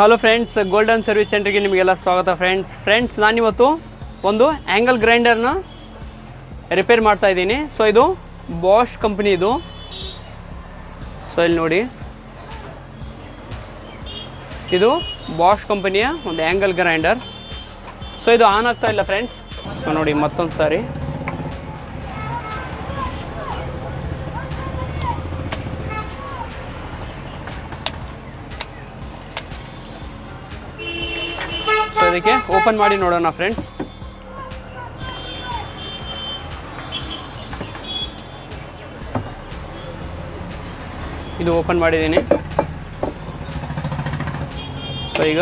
Hello friends golden service ಸೆಂಟರ್ಗೆ ನಿಮಗೆಲ್ಲ ಸ್ವಾಗತ ಫ್ರೆಂಡ್ಸ್ ಫ್ರೆಂಡ್ಸ್ ನಾನಿವತ್ತು ಒಂದು ಆ್ಯಂಗಲ್ ಗ್ರೈಂಡರ್ನ ರಿಪೇರ್ ಮಾಡ್ತಾ ಇದ್ದೀನಿ. ಸೊ ಇದು ಬಾಷ್ ಕಂಪ್ನಿ ಇದು. ಸೊ ಇಲ್ಲಿ ನೋಡಿ. ಇದು ಬಾಷ್ ಕಂಪನಿಯ ಒಂದು ಆ್ಯಂಗಲ್ ಗ್ರೈಂಡರ್ ಸೊ ಇದು ಆನ್ ಆಗ್ತಾ ಇಲ್ಲ ಫ್ರೆಂಡ್ಸ್ ಸೊ ನೋಡಿ ಮತ್ತೊಂದು ಸಾರಿ ಸೊ ಇದಕ್ಕೆ ಓಪನ್ ಮಾಡಿ ನೋಡೋಣ ಫ್ರೆಂಡ್ಸ್ ಇದು ಓಪನ್ ಮಾಡಿದ್ದೀನಿ. ಸೊ ಈಗ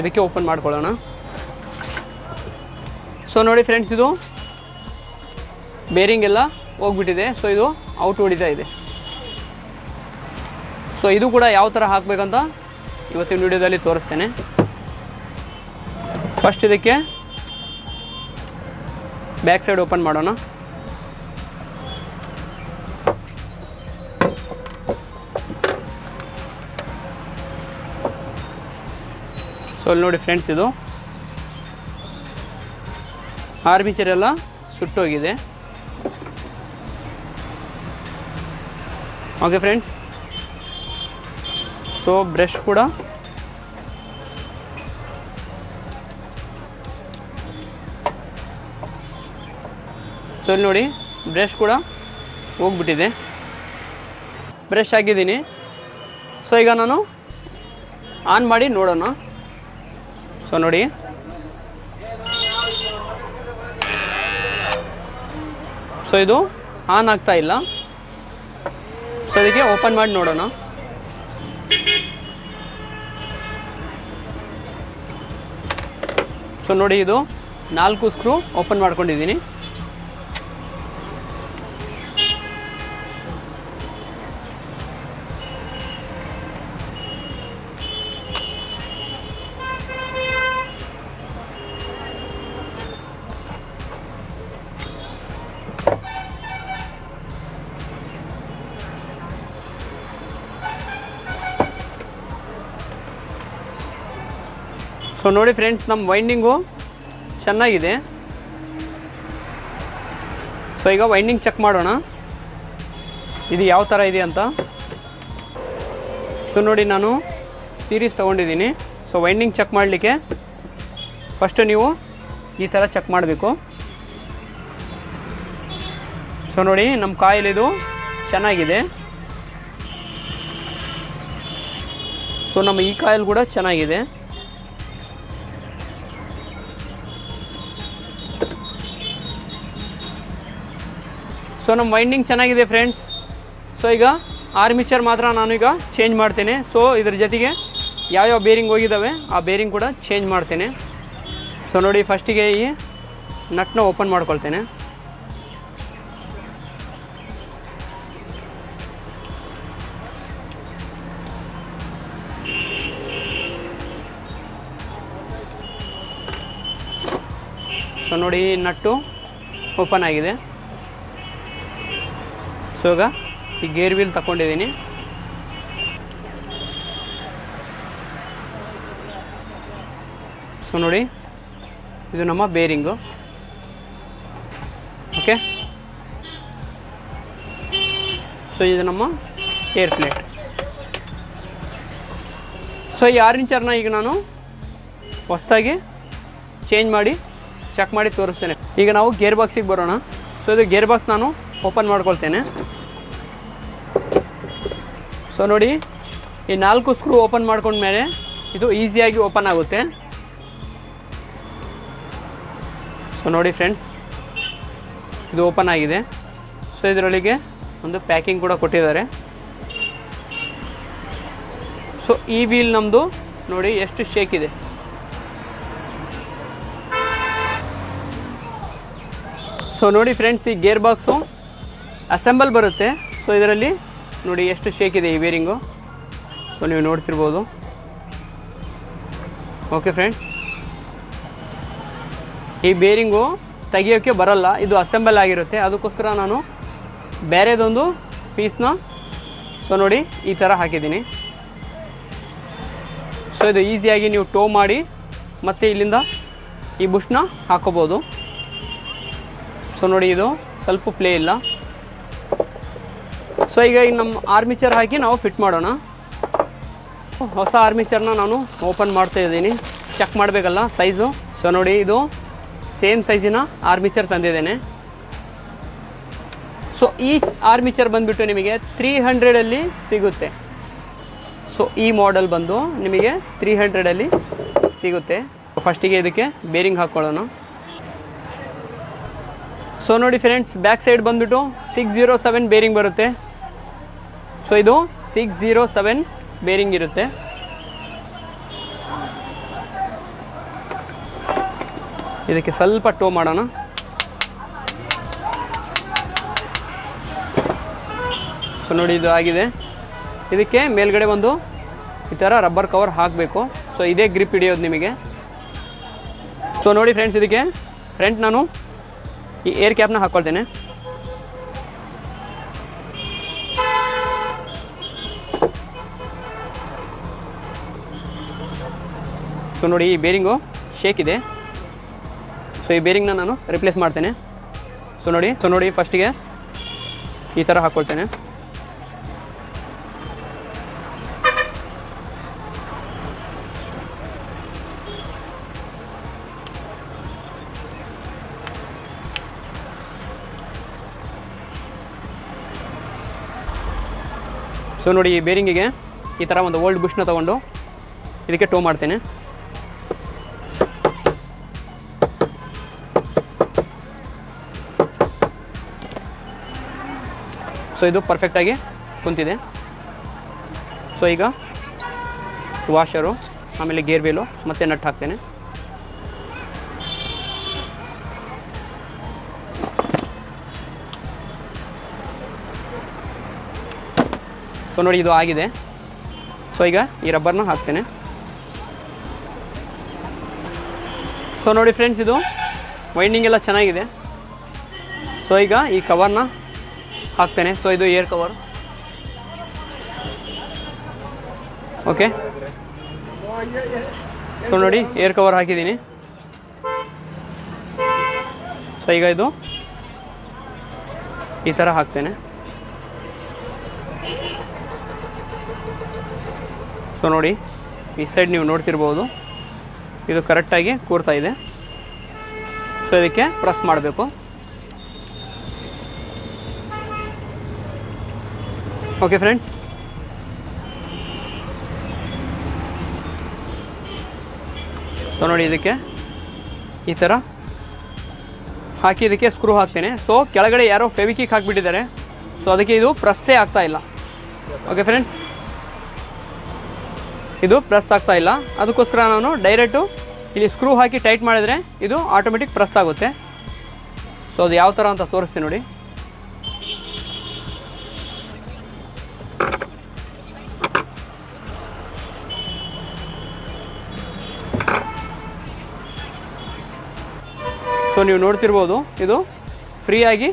ಇದಕ್ಕೆ ಓಪನ್ ಮಾಡ್ಕೊಳ್ಳೋಣ. ಸೊ ನೋಡಿ ಫ್ರೆಂಡ್ಸ್ ಇದು ಬೇರಿಂಗ್ ಎಲ್ಲ ಹೋಗ್ಬಿಟ್ಟಿದೆ. ಸೊ ಇದು ಔಟ್ ಹೊಡಿತಾ ಇದೆ. ಸೊ ಇದು ಕೂಡ ಯಾವ ಥರ ಹಾಕಬೇಕಂತ ಇವತ್ತಿನ ವಿಡಿಯೋದಲ್ಲಿ ತೋರಿಸ್ತೇನೆ. ಫಸ್ಟ್ ಇದಕ್ಕೆ ಬ್ಯಾಕ್ ಸೈಡ್ ಓಪನ್ ಮಾಡೋಣ. ಸೊ ಅಲ್ಲಿ ನೋಡಿ ಫ್ರೆಂಡ್ಸ್ ಇದು. ಆರ್ಮಿಚರ್ ಎಲ್ಲ ಸುಟ್ಟೋಗಿದೆ. ಓಕೆ ಫ್ರೆಂಡ್ಸ್ ಸೊ ಬ್ರಷ್ ಕೂಡ. ಸೊ ನೋಡಿ, ಬ್ರಷ್ ಕೂಡ ಹೋಗ್ಬಿಟ್ಟಿದೆ. ಬ್ರಷ್ ಹಾಕಿದ್ದೀನಿ. ಸೊ ಈಗ ನಾನು ಆನ್ ಮಾಡಿ ನೋಡೋಣ. ಸೊ ನೋಡಿ. ಸೊ ಇದು ಆನ್ ಆಗ್ತಾ ಇಲ್ಲ. ಸೊ ಅದಕ್ಕೆ ಓಪನ್ ಮಾಡಿ ನೋಡೋಣ. ಸೊ ನೋಡಿ ಇದು ನಾಲ್ಕು ಸ್ಕ್ರೂ ಓಪನ್ ಮಾಡ್ಕೊಂಡಿದ್ದೀನಿ. ಸೊ ನೋಡಿ ಫ್ರೆಂಡ್ಸ್ ನಮ್ಮ ವೈಂಡಿಂಗು ಚೆನ್ನಾಗಿದೆ. ಸೊ ಈಗ ವೈಂಡಿಂಗ್ ಚೆಕ್ ಮಾಡೋಣ. ಇದು ಯಾವ ಥರ ಇದೆ ಅಂತ. ಸೊ ನೋಡಿ ನಾನು ಸೀರೀಸ್ ತೊಗೊಂಡಿದ್ದೀನಿ. ಸೊ ವೈಂಡಿಂಗ್ ಚೆಕ್ ಮಾಡಲಿಕ್ಕೆ ಫಸ್ಟು ನೀವು ಈ ಥರ ಚೆಕ್ ಮಾಡಬೇಕು. ಸೊ ನೋಡಿ ನಮ್ಮ ಕಾಯಿಲ್ ಇದು ಚೆನ್ನಾಗಿದೆ. ಸೊ ನಮ್ಮ ಈ ಕಾಯಿಲ್ ಕೂಡ ಚೆನ್ನಾಗಿದೆ. ಸೊ ನಮ್ಮ ವೈಂಡಿಂಗ್ ಚೆನ್ನಾಗಿದೆ ಫ್ರೆಂಡ್ಸ್ ಸೊ ಈಗ ಆರ್ಮಿಚರ್ ಮಾತ್ರ ನಾನು ಈಗ ಚೇಂಜ್ ಮಾಡ್ತೇನೆ. ಸೊ ಇದ್ರ ಜೊತೆಗೆ ಯಾವ್ಯಾವ ಬೇರಿಂಗ್ ಹೋಗಿದ್ದಾವೆ ಆ ಬೇರಿಂಗ್ ಕೂಡ ಚೇಂಜ್ ಮಾಡ್ತೇನೆ. ಸೊ ನೋಡಿ ಫಸ್ಟಿಗೆ ಈ ನಟ್ನ ಓಪನ್ ಮಾಡ್ಕೊಳ್ತೇನೆ. ಸೊ ನೋಡಿ ನಟ್ಟು ಓಪನ್ ಆಗಿದೆ. ಈಗ ಈ ಗೇರ್ ವೀಲ್ ತಗೊಂಡಿದ್ದೀನಿ ಸೊ ನೋಡಿ, ಇದು ನಮ್ಮ ಬೇರಿಂಗು ಓಕೆ ಸೊ ಇದು ನಮ್ಮ ಏರ್ ಪ್ಲೇಟ್ ಸೊ ಈ ಆರ್ನಿಚರ್ನ ಈಗ ನಾನು ಹೊಸದಾಗಿ ಚೇಂಜ್ ಮಾಡಿ ಚೆಕ್ ಮಾಡಿ ತೋರಿಸ್ತೇನೆ. ಈಗ ನಾವು ಗೇರ್ ಬಾಕ್ಸಿಗೆ ಬರೋಣ. ಸೊ ಇದು ಗೇರ್ ಬಾಕ್ಸ್ ನಾನು ಓಪನ್ ಮಾಡ್ಕೊಳ್ತೇನೆ. ಸೊ ನೋಡಿ, ಈ ನಾಲ್ಕು ಸ್ಕ್ರೂ ಓಪನ್ ಮಾಡ್ಕೊಂಡ್ಮೇಲೆ ಇದು ಈಸಿಯಾಗಿ ಓಪನ್ ಆಗುತ್ತೆ. ಸೊ ನೋಡಿ ಫ್ರೆಂಡ್ಸ್ ಇದು ಓಪನ್ ಆಗಿದೆ. ಸೊ ಇದರೊಳಗೆ ಒಂದು ಪ್ಯಾಕಿಂಗ್ ಕೂಡ ಕೊಟ್ಟಿದ್ದಾರೆ. ಸೊ ಈ ವೀಲ್ ನಮ್ಮದು ನೋಡಿ ಎಷ್ಟು ಶೇಕ್ ಇದೆ. ಸೊ ನೋಡಿ ಫ್ರೆಂಡ್ಸ್ ಈ ಗೇರ್ ಬಾಕ್ಸು ಅಸೆಂಬಲ್ ಬರುತ್ತೆ. ಸೊ ಇದರಲ್ಲಿ ನೋಡಿ ಎಷ್ಟು ಶೇಕ್ ಇದೆ ಈ ಬೇರಿಂಗು ಸೊ ನೀವು ನೋಡ್ತಿರ್ಬೋದು. ಓಕೆ ಫ್ರೆಂಡ್ಸ್ ಈ ಬೇರಿಂಗು ತೆಗಿಯೋಕ್ಕೆ ಬರಲ್ಲ, ಇದು ಅಸೆಂಬಲ್ ಆಗಿರುತ್ತೆ. ಅದಕ್ಕೋಸ್ಕರ ನಾನು ಬೇರೆದೊಂದು ಪೀಸ್ನ ಸೊ ನೋಡಿ, ಈ ಥರ ಹಾಕಿದ್ದೀನಿ. ಸೊ ಇದು ಈಸಿಯಾಗಿ ನೀವು ಟೋ ಮಾಡಿ, ಮತ್ತು ಇಲ್ಲಿಂದ ಈ ಬುಷ್ನ ಹಾಕೋಬೋದು. ಸೊ ನೋಡಿ, ಇದು ಸ್ವಲ್ಪ ಪ್ಲೇ ಇಲ್ಲ. ಸೊ ಈಗ ಈ ನಮ್ಮ ಆರ್ಮಿಚರ್ ಹಾಕಿ ನಾವು ಫಿಟ್ ಮಾಡೋಣ. ಹೊಸ ಆರ್ಮಿಚರ್ನ ನಾನು ಓಪನ್ ಮಾಡ್ತಾ ಇದ್ದೀನಿ. ಚೆಕ್ ಮಾಡಬೇಕಲ್ಲ ಸೈಜು ಸೊ ನೋಡಿ ಇದು ಸೇಮ್ ಸೈಜಿನ ಆರ್ಮಿಚರ್ ತಂದಿದ್ದೇನೆ. ಸೊ ಈ ಆರ್ಮಿಚರ್ ಬಂದುಬಿಟ್ಟು ನಿಮಗೆ ತ್ರೀ ಹಂಡ್ರೆಡಲ್ಲಿ ಸಿಗುತ್ತೆ. ಸೊ ಈ ಮಾಡೆಲ್ ಬಂದು ನಿಮಗೆ ತ್ರೀ ಹಂಡ್ರೆಡಲ್ಲಿ ಸಿಗುತ್ತೆ. ಫಸ್ಟಿಗೆ ಇದಕ್ಕೆ ಬೇರಿಂಗ್ ಹಾಕ್ಕೊಳ್ಳೋಣ ಸೊ ನೋಡಿ ಫ್ರೆಂಡ್ಸ್ ಬ್ಯಾಕ್ ಸೈಡ್ ಬಂದುಬಿಟ್ಟು ಸಿಕ್ಸ್ ಜೀರೋ ಸೆವೆನ್ ಬೇರಿಂಗ್ ಬರುತ್ತೆ. ಸೊ ಇದು ಸಿಕ್ಸ್ ಜೀರೋ ಸೆವೆನ್ ಬೇರಿಂಗ್ ಇರುತ್ತೆ. ಇದಕ್ಕೆ ಸ್ವಲ್ಪ ಟೋ ಮಾಡೋಣ. ಸೊ ನೋಡಿ ಇದು ಆಗಿದೆ. ಇದಕ್ಕೆ ಮೇಲ್ಗಡೆ ಒಂದು ಈ ಥರ ರಬ್ಬರ್ ಕವರ್ ಹಾಕಬೇಕು. ಸೊ ಇದೇ ಗ್ರಿಪ್ ಹಿಡಿಯೋದು ನಿಮಗೆ. ಸೊ ನೋಡಿ ಫ್ರೆಂಡ್ಸ್ ಇದಕ್ಕೆ ಫ್ರೆಂಟ್ ನಾನು ಈ ಏರ್ ಕ್ಯಾಪ್ನ ಹಾಕ್ಕೊಳ್ತೇನೆ ಸೊ ನೋಡಿ ಈ ಬೇರಿಂಗು ಶೇಕ್ ಇದೆ. ಸೊ ಈ ಬೇರಿಂಗ್ನ ನಾನು ರಿಪ್ಲೇಸ್ ಮಾಡ್ತೇನೆ. ಸೊ ನೋಡಿ ಸೊ ನೋಡಿ ಫಸ್ಟಿಗೆ ಈ ಥರ ಹಾಕ್ಕೊಳ್ತೇನೆ ಸೊ ನೋಡಿ ಈ ಬೇರಿಂಗಿಗೆ ಈ ಥರ ಒಂದು ಓಲ್ಡ್ ಬುಷ್ನ ತೊಗೊಂಡು ಇದಕ್ಕೆ ಟೋ ಮಾಡ್ತೇನೆ. ಸೊ ಇದು ಪರ್ಫೆಕ್ಟಾಗಿ ಕುಂತಿದೆ. ಸೊ ಈಗ ವಾಷರು ಆಮೇಲೆ ಗೇರ್ ವೀಲು ಮತ್ತು ನಟ್ ಹಾಕ್ತೇನೆ. ಸೊ ನೋಡಿ ಇದು ಆಗಿದೆ. ಸೊ ಈಗ ಈ ರಬ್ಬರ್ನ ಹಾಕ್ತೇನೆ. ಸೊ ನೋಡಿ ಫ್ರೆಂಡ್ಸ್ ಇದು ವೈಂಡಿಂಗ್ ಎಲ್ಲ ಚೆನ್ನಾಗಿದೆ. ಸೊ ಈಗ ಈ ಕವರ್ನ ಹಾಕ್ತೇನೆ ಸೊ ಇದು ಏರ್ ಕವರ್ ಓಕೆ ಸೊ ನೋಡಿ ಏರ್ ಕವರ್ ಹಾಕಿದ್ದೀನಿ. ಸೊ ಈಗ ಇದು ಈ ಥರ ಹಾಕ್ತೇನೆ ಸೊ ನೋಡಿ, ಈ ಸೈಡ್ ನೀವು ನೋಡ್ತಿರ್ಬೋದು. ಇದು ಕರೆಕ್ಟಾಗಿ ಕೂರ್ತಾ ಇದೆ. ಸೊ ಇದಕ್ಕೆ ಪ್ರೆಸ್ ಮಾಡಬೇಕು. ಓಕೆ ಫ್ರೆಂಡ್ಸ್ ಸೊ ನೋಡಿ ಇದಕ್ಕೆ ಈ ಥರ ಹಾಕಿ ಇದಕ್ಕೆ ಸ್ಕ್ರೂ ಹಾಕ್ತೇನೆ. ಸೊ ಕೆಳಗಡೆ ಯಾರೋ ಫೆವಿಕಿಕ್ ಹಾಕಿಬಿಟ್ಟಿದ್ದಾರೆ. ಸೊ ಅದಕ್ಕೆ ಇದು ಪ್ರೆಸ್ಸೇ ಆಗ್ತಾ ಇಲ್ಲ. ಓಕೆ ಫ್ರೆಂಡ್ಸ್ ಇದು ಪ್ರೆಸ್ ಆಗ್ತಾ ಇಲ್ಲ. ಅದಕ್ಕೋಸ್ಕರ ನಾನು ಡೈರೆಕ್ಟು ಇಲ್ಲಿ ಸ್ಕ್ರೂ ಹಾಕಿ ಟೈಟ್ ಮಾಡಿದರೆ ಇದು ಆಟೋಮೆಟಿಕ್ ಪ್ರೆಸ್ ಆಗುತ್ತೆ. ಸೊ ಅದು ಯಾವ ಥರ ಅಂತ ತೋರಿಸ್ತೀನಿ ನೋಡಿ. ನೀವು ನೋಡ್ತಿರ್ಬೋದು, ಇದು ಫ್ರೀಯಾಗಿ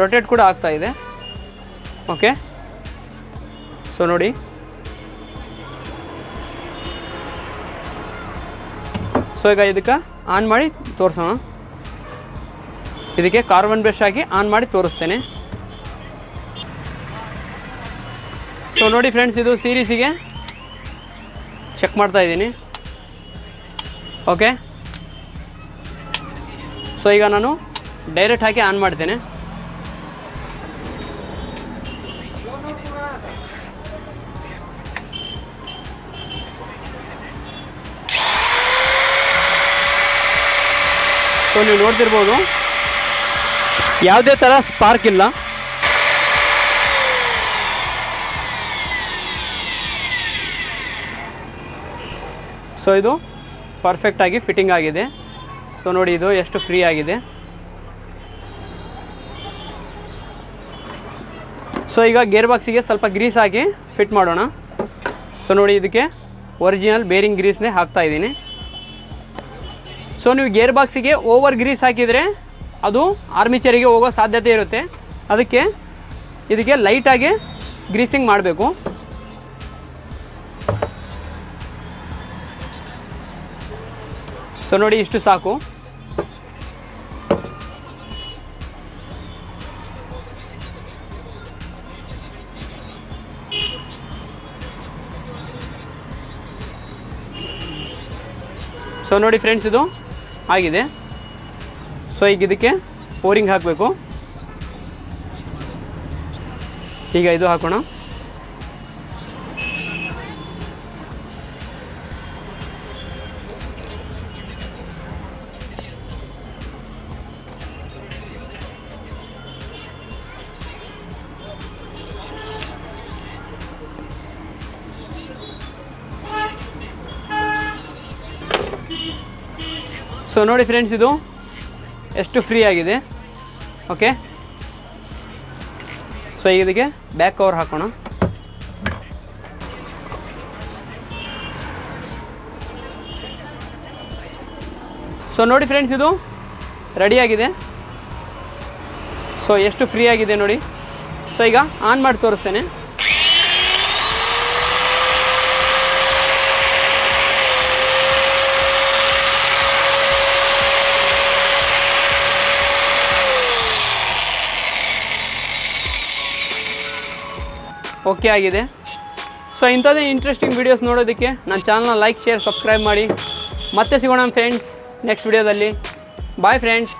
ರೊಟೇಟ್ ಕೂಡ ಆಗ್ತಾ ಇದೆ. ಓಕೆ ಸೊ ನೋಡಿ. ಸೊ ಈಗ ಇದಕ್ಕೆ ಆನ್ ಮಾಡಿ ತೋರಿಸೋಣ. ಇದಕ್ಕೆ ಕಾರ್ಬನ್ ಬ್ರಷ್ ಹಾಕಿ ಆನ್ ಮಾಡಿ ತೋರಿಸ್ತೇನೆ. ಸೊ ನೋಡಿ ಫ್ರೆಂಡ್ಸ್ ಇದು ಸೀರೀಸಿಗೆ ಚೆಕ್ ಮಾಡ್ತಾ ಇದ್ದೀನಿ. ಓಕೆ ಸೊ ಈಗ ನಾನು ಡೈರೆಕ್ಟ್ ಹಾಕಿ ಆನ್ ಮಾಡ್ತೇನೆ. ಸೊ ನೀವು ನೋಡ್ತಿರ್ಬೋದು. ಯಾವುದೇ ಥರ ಸ್ಪಾರ್ಕ್ ಇಲ್ಲ. ಸೊ ಇದು ಪರ್ಫೆಕ್ಟಾಗಿ ಫಿಟ್ಟಿಂಗ್ ಆಗಿದೆ. ಸೊ ನೋಡಿ ಇದು ಎಷ್ಟು ಫ್ರೀ ಆಗಿದೆ. ಸೊ ಈಗ ಗೇರ್ ಬಾಕ್ಸಿಗೆ ಸ್ವಲ್ಪ ಗ್ರೀಸ್ ಹಾಕಿ ಫಿಟ್ ಮಾಡೋಣ. ಸೊ ನೋಡಿ ಇದಕ್ಕೆ ಒರಿಜಿನಲ್ ಬೇರಿಂಗ್ ಗ್ರೀಸ್ನೇ ಹಾಕ್ತಾ ಇದ್ದೀನಿ. ಸೊ ನೀವು ಗೇರ್ ಬಾಕ್ಸಿಗೆ ಓವರ್ ಗ್ರೀಸ್ ಹಾಕಿದರೆ ಅದು ಆರ್ಮಿಚರಿಗೆ ಹೋಗೋ ಸಾಧ್ಯತೆ ಇರುತ್ತೆ. ಅದಕ್ಕೆ ಇದಕ್ಕೆ ಲೈಟಾಗಿ ಗ್ರೀಸಿಂಗ್ ಮಾಡಬೇಕು. ಸೊ ನೋಡಿ ಇಷ್ಟು ಸಾಕು. ಸೊ ನೋಡಿ ಫ್ರೆಂಡ್ಸ್ ಇದು ಆಗಿದೆ. ಸೊ ಈಗ ಇದಕ್ಕೆ ಓರಿಂಗ್ ಹಾಕಬೇಕು. ಈಗ ಇದು ಹಾಕೋಣ. ಸೊ ನೋಡಿ ಫ್ರೆಂಡ್ಸ್ ಇದು ಎಷ್ಟು ಫ್ರೀ ಆಗಿದೆ. ಓಕೆ ಸೊ ಈಗ ಇದಕ್ಕೆ ಬ್ಯಾಕ್ ಕವರ್ ಹಾಕೋಣ. ಸೊ ನೋಡಿ ಫ್ರೆಂಡ್ಸ್ ಇದು ರೆಡಿಯಾಗಿದೆ ಸೊ ಎಷ್ಟು ಫ್ರೀ ಆಗಿದೆ ನೋಡಿ. ಸೊ ಈಗ ಆನ್ ಮಾಡಿ ತೋರಿಸ್ತೇನೆ. ಓಕೆ ಆಗಿದೆ. ಸೊ ಇಂಥದ್ದೇ ಇಂಟ್ರೆಸ್ಟಿಂಗ್ ವೀಡಿಯೋಸ್ ನೋಡೋದಕ್ಕೆ ನನ್ನ ಚಾನಲ್ನ ಲೈಕ್ ಶೇರ್ ಸಬ್ಸ್ಕ್ರೈಬ್ ಮಾಡಿ. ಮತ್ತೆ ಸಿಗೋಣ ಫ್ರೆಂಡ್ಸ್ ನೆಕ್ಸ್ಟ್ ವೀಡಿಯೋದಲ್ಲಿ ಬಾಯ್ ಫ್ರೆಂಡ್ಸ್